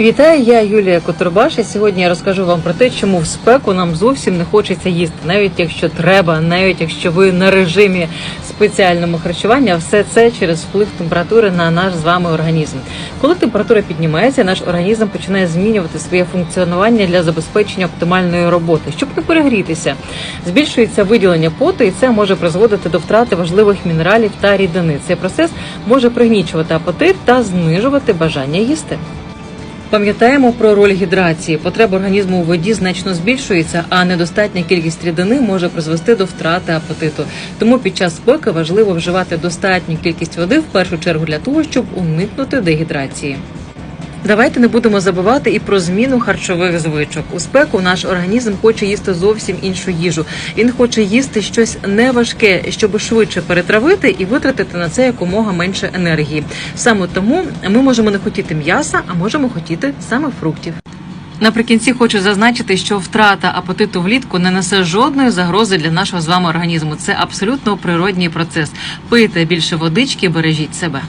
Вітаю, я Юлія Котурбаш. І сьогодні я розкажу вам про те, чому в спеку нам зовсім не хочеться їсти, навіть якщо треба, навіть якщо ви на режимі спеціальному харчування, все це через вплив температури на наш з вами організм. Коли температура піднімається, наш організм починає змінювати своє функціонування для забезпечення оптимальної роботи, щоб не перегрітися. Збільшується виділення поту, і це може призводити до втрати важливих мінералів та рідини. Цей процес може пригнічувати апетит та знижувати бажання їсти. Пам'ятаємо про роль гідрації. Потреба організму у воді значно збільшується, а недостатня кількість рідини може призвести до втрати апетиту. Тому під час спеки важливо вживати достатню кількість води в першу чергу для того, щоб уникнути дегідрації. Давайте не будемо забувати і про зміну харчових звичок. У спеку наш організм хоче їсти зовсім іншу їжу. Він хоче їсти щось неважке, щоб швидше перетравити і витратити на це якомога менше енергії. Саме тому ми можемо не хотіти м'яса, а можемо хотіти саме фруктів. Наприкінці хочу зазначити, що втрата апетиту влітку не несе жодної загрози для нашого з вами організму. Це абсолютно природній процес. Пийте більше водички, бережіть себе.